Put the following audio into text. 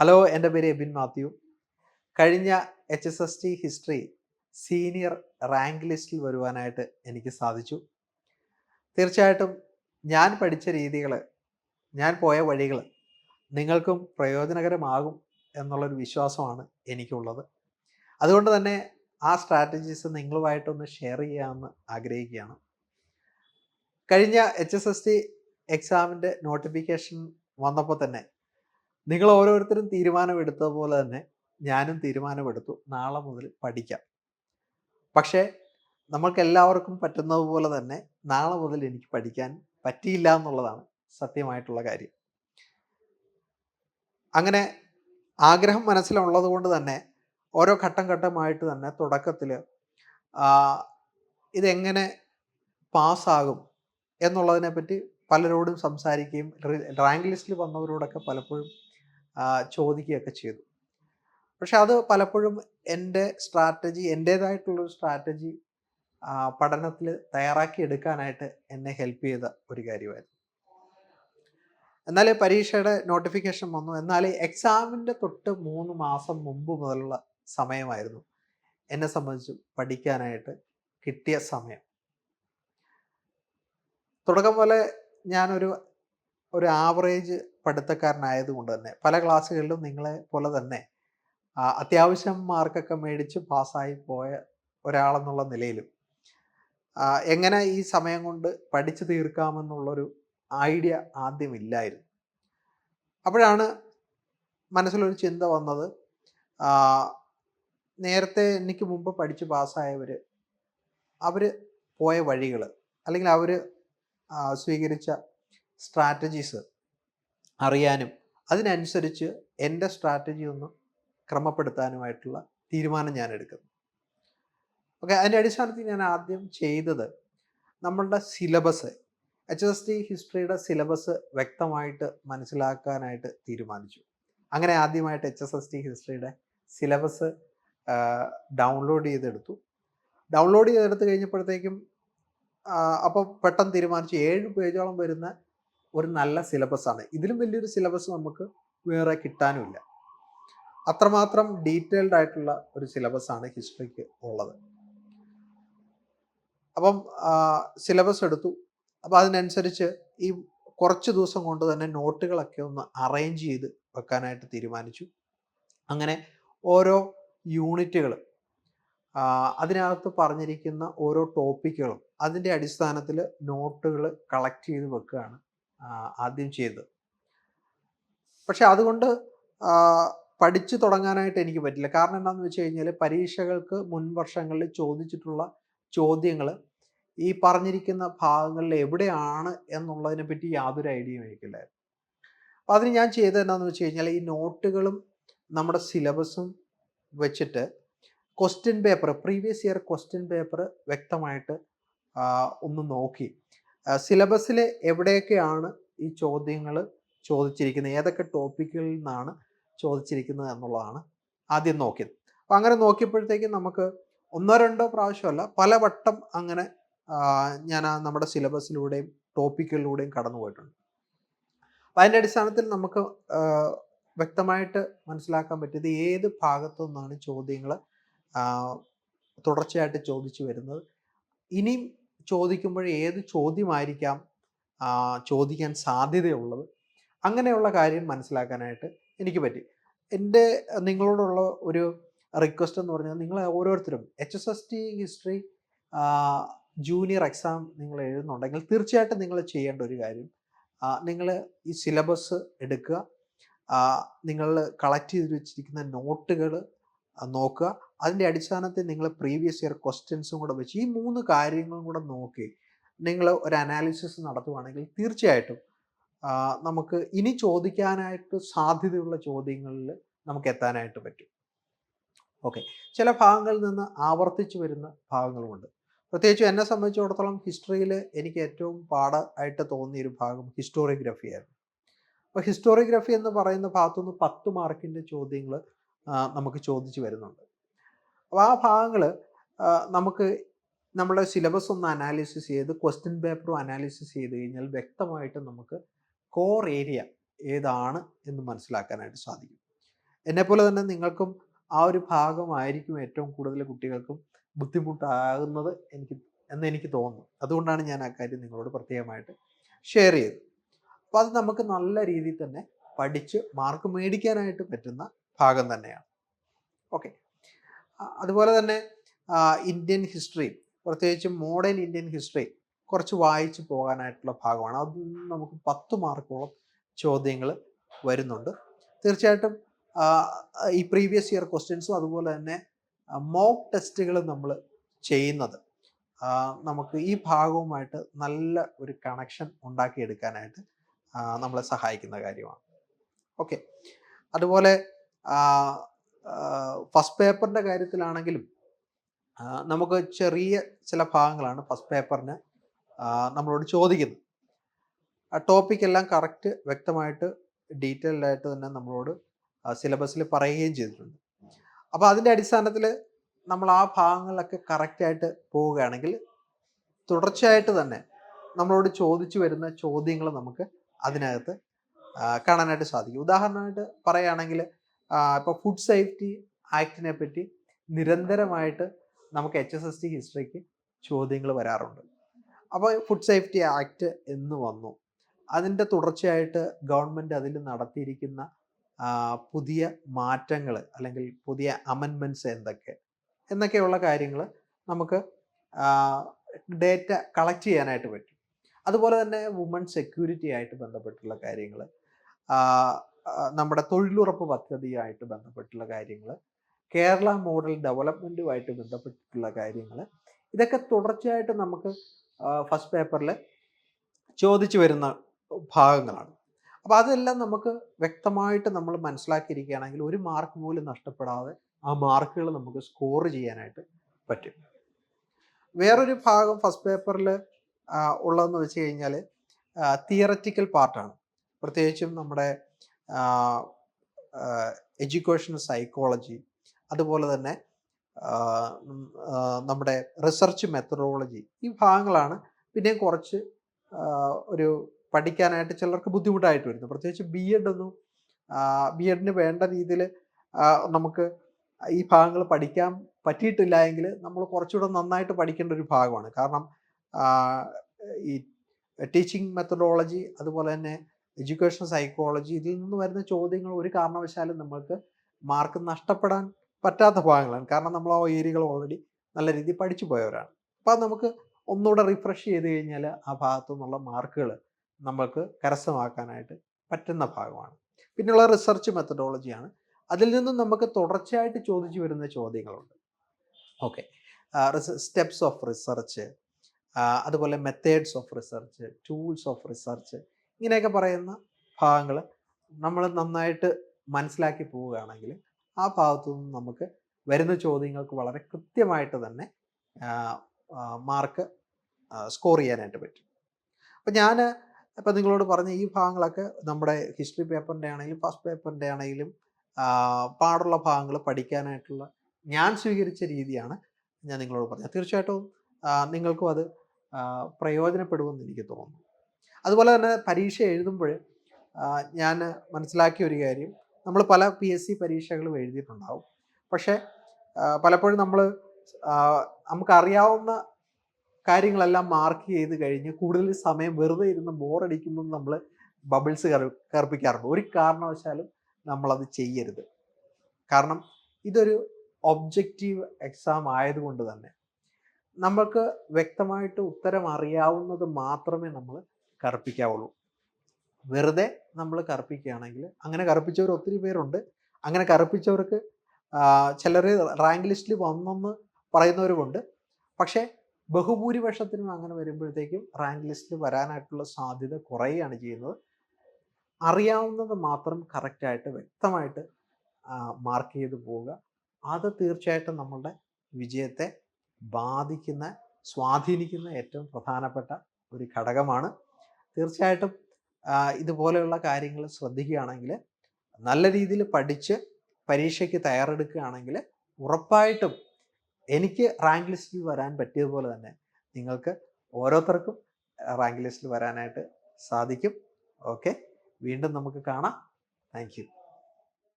Hello എന്റെ പേര് എബിൻ മാത്യു. കഴിഞ്ഞ H S S T history senior rank ലിസ്റ്റിൽ വരുവാനായിട്ട് എനിക്ക് സാധിച്ചു. തീർച്ചയായിട്ടും ഞാൻ പഠിച്ച രീതികൾ ഞാൻ പോയ വഴികൾ നിങ്ങൾക്കും പ്രയോജനകരമാകും എന്നുള്ളൊരു വിശ്വാസമാണ് എനിക്കുള്ളത്. അതുകൊണ്ട് തന്നെ ആ സ്ട്രാറ്റജീസ് നിങ്ങളുമായിട്ടൊന്ന് ഷെയർ ചെയ്യാമെന്ന് ആഗ്രഹിക്കുകയാണ്. കഴിഞ്ഞ എച്ച് എസ് എസ് ടി എക്സാമിന്റെ നോട്ടിഫിക്കേഷൻ വന്നപ്പോൾ തന്നെ നിങ്ങൾ ഓരോരുത്തരും തീരുമാനമെടുത്ത പോലെ തന്നെ ഞാനും തീരുമാനമെടുത്തു. നാളെ മുതൽ പഠിക്കാം. പക്ഷേ നമ്മൾക്ക് എല്ലാവർക്കും പറ്റുന്നതുപോലെ തന്നെ നാളെ മുതൽ എനിക്ക് പഠിക്കാൻ പറ്റിയില്ല എന്നുള്ളതാണ് സത്യമായിട്ടുള്ള കാര്യം. അങ്ങനെ ആഗ്രഹം മനസ്സിലുള്ളത് കൊണ്ട് തന്നെ ഓരോ ഘട്ടം ഘട്ടമായിട്ട് തന്നെ തുടക്കത്തിൽ ഇതെങ്ങനെ പാസ്സാകും എന്നുള്ളതിനെപ്പറ്റി പലരോടും സംസാരിക്കുകയും റാങ്ക് ലിസ്റ്റിൽ വന്നവരോടൊക്കെ പലപ്പോഴും ചോദിക്കുകയൊക്കെ ചെയ്തു. പക്ഷെ അത് പലപ്പോഴും എന്റെ സ്ട്രാറ്റജി എന്റേതായിട്ടുള്ളൊരു സ്ട്രാറ്റജി പഠനത്തിൽ തയ്യാറാക്കി എടുക്കാനായിട്ട് എന്നെ ഹെൽപ്പ് ചെയ്ത ഒരു കാര്യമായിരുന്നു. എന്നാൽ പരീക്ഷയുടെ നോട്ടിഫിക്കേഷൻ വന്നു. എന്നാൽ എക്സാമിന്റെ തൊട്ട് മൂന്ന് മാസം മുമ്പ് മുതലുള്ള സമയമായിരുന്നു എന്നെ സംബന്ധിച്ച് പഠിക്കാനായിട്ട് കിട്ടിയ സമയം. തുടക്കം പോലെ ഞാനൊരു ഒരു ആവറേജ് പഠിത്തക്കാരനായതുകൊണ്ട് തന്നെ. പല ക്ലാസ്സുകളിലും നിങ്ങളെ പോലെ തന്നെ അത്യാവശ്യം മാർക്കൊക്കെ മേടിച്ച് പാസ്സായി പോയ ഒരാളെന്നുള്ള നിലയിലും എങ്ങനെ ഈ സമയം കൊണ്ട് പഠിച്ചു തീർക്കാമെന്നുള്ളൊരു ഐഡിയ ആദ്യമില്ലായിരുന്നു. അപ്പോഴാണ് മനസ്സിലൊരു ചിന്ത വന്നത് നേരത്തെ എനിക്ക് മുമ്പ് പഠിച്ച് പാസ്സായവർ അവർ പോയ വഴികൾ അല്ലെങ്കിൽ അവർ സ്വീകരിച്ച സ്ട്രാറ്റജീസ് അറിയാനും അതിനനുസരിച്ച് എന്റെ സ്ട്രാറ്റജി ഒന്ന് ക്രമപ്പെടുത്താനുമായിട്ടുള്ള തീരുമാനം ഞാൻ എടുക്കുന്നു. ഓക്കെ അതിന്റെ അടിസ്ഥാനത്തിൽ ഞാൻ ആദ്യം ചെയ്തത് നമ്മളുടെ സിലബസ് എച്ച് എസ് ടി ഹിസ്റ്ററിയുടെ സിലബസ് വ്യക്തമായിട്ട് മനസ്സിലാക്കാനായിട്ട് തീരുമാനിച്ചു. അങ്ങനെ ആദ്യമായിട്ട് എച്ച് എസ് എസ് ടി ഹിസ്റ്ററിയുടെ സിലബസ് ഡൗൺലോഡ് ചെയ്തെടുത്തു. ഡൗൺലോഡ് ചെയ്തെടുത്ത് കഴിഞ്ഞപ്പോഴത്തേക്കും അപ്പോൾ പെട്ടെന്ന് തീരുമാനിച്ചു. ഏഴ് പേജോളം വരുന്ന ഒരു നല്ല സിലബസ് ആണ്. ഇതിലും വലിയൊരു സിലബസ് നമുക്ക് വേറെ കിട്ടാനുമില്ല. അത്രമാത്രം ഡീറ്റെയിൽഡ് ആയിട്ടുള്ള ഒരു സിലബസ് ആണ് ഹിസ്റ്ററിക്ക് ഉള്ളത്. അപ്പം സിലബസ് എടുത്തു. അപ്പം അതിനനുസരിച്ച് ഈ കുറച്ച് ദിവസം കൊണ്ട് തന്നെ നോട്ടുകളൊക്കെ ഒന്ന് അറേഞ്ച് ചെയ്ത് വെക്കാനായിട്ട് തീരുമാനിച്ചു. അങ്ങനെ ഓരോ യൂണിറ്റുകൾ അതിനകത്ത് പറഞ്ഞിരിക്കുന്ന ഓരോ ടോപ്പിക്കുകളും അതിന്റെ അടിസ്ഥാനത്തിൽ നോട്ടുകൾ കളക്ട് ചെയ്ത് വെക്കുകയാണ്. ആദ്യം ചെയ്തത് പക്ഷെ അതുകൊണ്ട് പഠിച്ചു തുടങ്ങാനായിട്ട് എനിക്ക് പറ്റില്ല. കാരണം എന്താണെന്ന് വെച്ച് കഴിഞ്ഞാൽ പരീക്ഷകൾക്ക് മുൻ വർഷങ്ങളിൽ ചോദിച്ചിട്ടുള്ള ചോദ്യങ്ങൾ ഈ പറഞ്ഞിരിക്കുന്ന ഭാഗങ്ങളിൽ എവിടെയാണ് എന്നുള്ളതിനെ പറ്റി യാതൊരു ഐഡിയയും എനിക്കില്ലായിരുന്നു. അപ്പോൾ അതിന് ഞാൻ ചെയ്തത് എന്താണെന്ന് വെച്ച് കഴിഞ്ഞാൽ ഈ നോട്ടുകളും നമ്മുടെ സിലബസും വെച്ചിട്ട് question paper previous year question paper വ്യക്തമായിട്ട് ഒന്ന് നോക്കി. സിലബസിൽ എവിടെയൊക്കെയാണ് ഈ ചോദ്യങ്ങൾ ചോദിച്ചിരിക്കുന്നത്? ഏതൊക്കെ ടോപ്പിക്കുകളിൽ നിന്നാണ് ചോദിച്ചിരിക്കുന്നത് എന്നുള്ളതാണ് ആദ്യം നോക്കിയത്. അപ്പം അങ്ങനെ നോക്കിയപ്പോഴത്തേക്കും നമുക്ക് ഒന്നോ രണ്ടോ പ്രാവശ്യമല്ല പലവട്ടം അങ്ങനെ ഞാൻ നമ്മുടെ സിലബസിലൂടെയും ടോപ്പിക്കുകളിലൂടെയും കടന്നു പോയിട്ടുണ്ട് അപ്പം അതിന്റെ അടിസ്ഥാനത്തിൽ നമുക്ക് വ്യക്തമായിട്ട് മനസ്സിലാക്കാൻ പറ്റിയത് ഏത് ഭാഗത്തു നിന്നാണ് ചോദ്യങ്ങൾ തുടർച്ചയായിട്ട് ചോദിച്ചു വരുന്നത്. ഇനിയും ചോദിക്കുമ്പോൾ ഏത് ചോദ്യമായിരിക്കാം ചോദിക്കാൻ സാധ്യതയുള്ളത്? അങ്ങനെയുള്ള കാര്യം മനസ്സിലാക്കാനായിട്ട് എനിക്ക് പറ്റി. എന്റെ നിങ്ങളോടുള്ള ഒരു റിക്വസ്റ്റ് എന്ന് പറഞ്ഞാൽ നിങ്ങൾ ഓരോരുത്തരും H S S T history junior exam നിങ്ങൾ എഴുതുന്നുണ്ടെങ്കിൽ തീർച്ചയായിട്ടും നിങ്ങൾ ചെയ്യേണ്ട ഒരു കാര്യം നിങ്ങൾ ഈ സിലബസ് എടുക്കുക നിങ്ങൾ കളക്ട് ചെയ്ത് വെച്ചിരിക്കുന്ന നോട്ടുകൾ നോക്കുക. അതിന്റെ അടിസ്ഥാനത്തിൽ നിങ്ങൾ പ്രീവിയസ് ഇയർ ക്വസ്റ്റ്യൻസും കൂടെ വെച്ച് ഈ മൂന്ന് കാര്യങ്ങളും കൂടെ നോക്കി നിങ്ങൾ ഒരു അനാലിസിസ് നടത്തുവാണെങ്കിൽ തീർച്ചയായിട്ടും നമുക്ക് ഇനി ചോദിക്കാനായിട്ട് സാധ്യതയുള്ള ചോദ്യങ്ങളിൽ നമുക്ക് എത്താനായിട്ട് പറ്റും. ഓക്കെ ചില ഭാഗങ്ങളിൽ നിന്ന് ആവർത്തിച്ചു വരുന്ന ഭാഗങ്ങളുമുണ്ട്. പ്രത്യേകിച്ച് എന്നെ സംബന്ധിച്ചിടത്തോളം ഹിസ്റ്ററിയിൽ എനിക്ക് ഏറ്റവും പാടായിട്ട് തോന്നിയ ഒരു ഭാഗം ഹിസ്റ്റോറിയോഗ്രഫി ആയിരുന്നു. അപ്പോൾ ഹിസ്റ്റോറിയോഗ്രഫി എന്ന് പറയുന്ന ഭാഗത്തുനിന്ന് പത്ത് മാർക്കിന്റെ ചോദ്യങ്ങൾ നമുക്ക് ചോദിച്ചു വരുന്നുണ്ട്. അപ്പോൾ ആ ഭാഗങ്ങൾ നമുക്ക് നമ്മുടെ സിലബസ് ഒന്ന് അനാലിസിസ് ചെയ്ത് ക്വസ്റ്റ്യൻ പേപ്പറും അനാലിസിസ് ചെയ്ത് കഴിഞ്ഞാൽ വ്യക്തമായിട്ട് നമുക്ക് കോർ ഏരിയ ഏതാണ് എന്ന് മനസ്സിലാക്കാനായിട്ട് സാധിക്കും. എന്നെപ്പോലെ തന്നെ നിങ്ങൾക്കും ആ ഒരു ഭാഗമായിരിക്കും ഏറ്റവും കൂടുതൽ കുട്ടികൾക്കും ബുദ്ധിമുട്ടാകുന്നത് എനിക്ക് എന്ന് എനിക്ക് തോന്നുന്നു. അതുകൊണ്ടാണ് ഞാൻ ആ കാര്യം നിങ്ങളോട് പ്രത്യേകമായിട്ട് ഷെയർ ചെയ്തത്. അപ്പോൾ അത് നമുക്ക് നല്ല രീതിയിൽ തന്നെ പഠിച്ച് മാർക്ക് മേടിക്കാനായിട്ട് പറ്റുന്ന ഭാഗം തന്നെയാണ്. ഓക്കെ അതുപോലെ തന്നെ ഇന്ത്യൻ ഹിസ്റ്ററി പ്രത്യേകിച്ച് മോഡേൺ ഇന്ത്യൻ ഹിസ്റ്ററി കുറച്ച് വായിച്ച് പോകാനായിട്ടുള്ള ഭാഗമാണ്. അത് നമുക്ക് പത്ത് മാർക്കോളം ചോദ്യങ്ങൾ വരുന്നുണ്ട്. തീർച്ചയായിട്ടും ഈ പ്രീവിയസ് ഇയർ ക്വസ്റ്റ്യൻസും അതുപോലെ തന്നെ മോക്ക് ടെസ്റ്റുകൾ നമ്മൾ ചെയ്യുന്നത്. നമുക്ക് ഈ ഭാഗവുമായിട്ട് നല്ല ഒരു കണക്ഷൻ ഉണ്ടാക്കിയെടുക്കാനായിട്ട് നമ്മളെ സഹായിക്കുന്ന കാര്യമാണ്. ഓക്കെ. അതുപോലെ ഫസ്റ്റ് പേപ്പറിന്റെ കാര്യത്തിലാണെങ്കിലും നമുക്ക് ചെറിയ ചില ഭാഗങ്ങളാണ് ഫസ്റ്റ് പേപ്പറിന് നമ്മളോട് ചോദിക്കുന്നത്. ആ ടോപ്പിക് എല്ലാം കറക്റ്റ് വ്യക്തമായിട്ട് ഡീറ്റെയിൽഡ് ആയിട്ട് തന്നെ നമ്മളോട് സിലബസിൽ പറയുകയും ചെയ്തിട്ടുണ്ട്. അപ്പോൾ അതിന്റെ അടിസ്ഥാനത്തിൽ നമ്മൾ ആ ഭാഗങ്ങളിലൊക്കെ കറക്റ്റായിട്ട് പോവുകയാണെങ്കിൽ തുടർച്ചയായിട്ട് തന്നെ നമ്മളോട് ചോദിച്ചു വരുന്ന ചോദ്യങ്ങൾ നമുക്ക് അതിനകത്ത് കാണാനായിട്ട് സാധിക്കും. ഉദാഹരണമായിട്ട് പറയുകയാണെങ്കിൽ ഇപ്പോൾ ഫുഡ് സേഫ്റ്റി ആക്ടിനെ പറ്റി നിരന്തരമായിട്ട് നമുക്ക് എച്ച് എസ് എസ് ടി ഹിസ്റ്ററിക്ക് ചോദ്യങ്ങൾ വരാറുണ്ട്. അപ്പോൾ ഫുഡ് സേഫ്റ്റി ആക്ട് എന്ന് വന്നു. അതിന്റെ തുടർച്ചയായിട്ട് ഗവൺമെന്റ് അതിൽ നടത്തിയിരിക്കുന്ന പുതിയ മാറ്റങ്ങൾ അല്ലെങ്കിൽ പുതിയ അമെൻമെന്റ്സ് എന്തൊക്കെ എന്നൊക്കെയുള്ള കാര്യങ്ങൾ നമുക്ക് ഡേറ്റ കളക്ട് ചെയ്യാനായിട്ട് പറ്റും. അതുപോലെ തന്നെ വുമൺ സെക്യൂരിറ്റി ആയിട്ട് ബന്ധപ്പെട്ടുള്ള കാര്യങ്ങൾ നമ്മുടെ തൊഴിലുറപ്പ് പദ്ധതിയായിട്ട് ബന്ധപ്പെട്ടുള്ള കാര്യങ്ങൾ കേരള മോഡൽ ഡെവലപ്മെന്റുമായിട്ട് ബന്ധപ്പെട്ടിട്ടുള്ള കാര്യങ്ങൾ ഇതൊക്കെ തുടർച്ചയായിട്ട് നമുക്ക് ഫസ്റ്റ് പേപ്പറിൽ ചോദിച്ചു വരുന്ന ഭാഗങ്ങളാണ്. അപ്പോൾ അതെല്ലാം നമുക്ക് വ്യക്തമായിട്ട് നമ്മൾ മനസ്സിലാക്കിയിരിക്കുകയാണെങ്കിൽ ഒരു മാർക്ക് പോലും നഷ്ടപ്പെടാതെ ആ മാർക്കുകൾ നമുക്ക് സ്കോർ ചെയ്യാനായിട്ട് പറ്റും. വേറൊരു ഭാഗം ഫസ്റ്റ് പേപ്പറിൽ ഉള്ളതെന്ന് വെച്ച് കഴിഞ്ഞാൽ തിയററ്റിക്കൽ പാർട്ടാണ്. പ്രത്യേകിച്ചും നമ്മുടെ എഡ്യൂക്കേഷൻ സൈക്കോളജി അതുപോലെ തന്നെ നമ്മുടെ റിസർച്ച് മെത്തഡോളജി ഈ ഭാഗങ്ങളാണ് പിന്നെ കുറച്ച് ഒരു പഠിക്കാനായിട്ട് ചിലർക്ക് ബുദ്ധിമുട്ടായിട്ട് വരുന്നു പ്രത്യേകിച്ച് ബി എഡ് ഒന്നും ബി എഡിന് വേണ്ട രീതിയിൽ നമുക്ക് ഈ ഭാഗങ്ങൾ പഠിക്കാൻ പറ്റിയിട്ടില്ല എങ്കിൽ നമ്മൾ കുറച്ചുകൂടെ നന്നായിട്ട് പഠിക്കേണ്ട ഒരു ഭാഗമാണ്. കാരണം ഈ ടീച്ചിങ് മെത്തഡോളജി അതുപോലെ തന്നെ എഡ്യൂക്കേഷൻ സൈക്കോളജി ഇതിൽ നിന്ന് വരുന്ന ചോദ്യങ്ങൾ ഒരു കാരണവശാലും നമ്മൾക്ക് മാർക്ക് നഷ്ടപ്പെടാൻ പറ്റാത്ത ഭാഗങ്ങളാണ്. കാരണം നമ്മൾ ആ ഏരിയകൾ ഓൾറെഡി നല്ല രീതിയിൽ പഠിച്ചു പോയവരാണ്. അപ്പോൾ അത് നമുക്ക് ഒന്നുകൂടെ റിഫ്രഷ് ചെയ്ത് കഴിഞ്ഞാൽ ആ ഭാഗത്തു നിന്നുള്ള മാർക്കുകൾ നമ്മൾക്ക് കരസ്ഥമാക്കാനായിട്ട് പറ്റുന്ന ഭാഗമാണ്. പിന്നെയുള്ള റിസർച്ച് മെത്തഡോളജിയാണ് അതിൽ നിന്നും നമുക്ക് തുടർച്ചയായിട്ട് ചോദിച്ചു വരുന്ന ചോദ്യങ്ങളുണ്ട്. ഓക്കെ സ്റ്റെപ്സ് ഓഫ് റിസർച്ച് അതുപോലെ methods of research tools of research ഇങ്ങനെയൊക്കെ പറയുന്ന ഭാഗങ്ങൾ നമ്മൾ നന്നായിട്ട് മനസ്സിലാക്കി പോവുകയാണെങ്കിൽ ആ ഭാഗത്തു നിന്ന് നമുക്ക് വരുന്ന ചോദ്യങ്ങൾക്ക് വളരെ കൃത്യമായിട്ട് തന്നെ മാർക്ക് സ്കോർ ചെയ്യാനായിട്ട് പറ്റും. അപ്പം ഞാൻ ഇപ്പം നിങ്ങളോട് പറഞ്ഞ ഈ ഭാഗങ്ങളൊക്കെ നമ്മുടെ ഹിസ്റ്ററി പേപ്പറിന്റെ ആണെങ്കിലും ഫസ്റ്റ് പേപ്പറിന്റെ ആണെങ്കിലും പാടുള്ള ഭാഗങ്ങൾ പഠിക്കാനായിട്ടുള്ള ഞാൻ സ്വീകരിച്ച രീതിയാണ് ഞാൻ നിങ്ങളോട് പറഞ്ഞത്. തീർച്ചയായിട്ടും നിങ്ങൾക്കും അത് പ്രയോജനപ്പെടുമെന്ന് എനിക്ക് തോന്നുന്നു. അതുപോലെ തന്നെ പരീക്ഷ എഴുതുമ്പോൾ ഞാൻ മനസ്സിലാക്കിയ ഒരു കാര്യം നമ്മൾ പല പി എസ് സി പരീക്ഷകളും എഴുതിയിട്ടുണ്ടാവും. പക്ഷേ പലപ്പോഴും നമ്മൾ നമുക്കറിയാവുന്ന കാര്യങ്ങളെല്ലാം മാർക്ക് ചെയ്ത് കഴിഞ്ഞ് കൂടുതൽ സമയം വെറുതെ ഇരുന്ന് ബോറടിക്കുമ്പോൾ നമ്മൾ ബബിൾസ് കറുപ്പിക്കാറുണ്ട്. ഒരു കാരണവശാലും നമ്മളത് ചെയ്യരുത്. കാരണം ഇതൊരു ഒബ്ജക്റ്റീവ് എക്സാം ആയതുകൊണ്ട് തന്നെ നമ്മൾക്ക് വ്യക്തമായിട്ട് ഉത്തരം അറിയാവുന്നത് മാത്രമേ നമ്മൾ കറുപ്പിക്കാവുള്ളൂ. വെറുതെ നമ്മൾ കറുപ്പിക്കുകയാണെങ്കിൽ അങ്ങനെ കറുപ്പിച്ചവർ ഒത്തിരി പേരുണ്ട്. അങ്ങനെ കറുപ്പിച്ചവർക്ക് ചിലർ റാങ്ക് ലിസ്റ്റിൽ വന്നെന്ന് പറയുന്നവരുമുണ്ട്. പക്ഷേ ബഹുഭൂരിപക്ഷത്തിനും അങ്ങനെ വരുമ്പോഴത്തേക്കും റാങ്ക് ലിസ്റ്റിൽ വരാനായിട്ടുള്ള സാധ്യത കുറയുകയാണ് ചെയ്യുന്നത്. അറിയാവുന്നത് മാത്രം കറക്റ്റായിട്ട് വ്യക്തമായിട്ട് മാർക്ക് ചെയ്ത് പോവുക. അത് തീർച്ചയായിട്ടും നമ്മളുടെ വിജയത്തെ ബാധിക്കുന്ന സ്വാധീനിക്കുന്ന ഏറ്റവും പ്രധാനപ്പെട്ട ഒരു ഘടകമാണ് തീർച്ചയായിട്ടും ഇതുപോലെയുള്ള കാര്യങ്ങൾ ശ്രദ്ധിക്കുകയാണെങ്കിൽ നല്ല രീതിയിൽ പഠിച്ച് പരീക്ഷയ്ക്ക് തയ്യാറെടുക്കുകയാണെങ്കിൽ ഉറപ്പായിട്ടും എനിക്ക് റാങ്ക് ലിസ്റ്റിൽ വരാൻ പറ്റിയതുപോലെ തന്നെ നിങ്ങൾക്ക് ഓരോരുത്തർക്കും റാങ്ക് ലിസ്റ്റിൽ വരാനായിട്ട് സാധിക്കും. ഓക്കെ വീണ്ടും നമുക്ക് കാണാം. താങ്ക്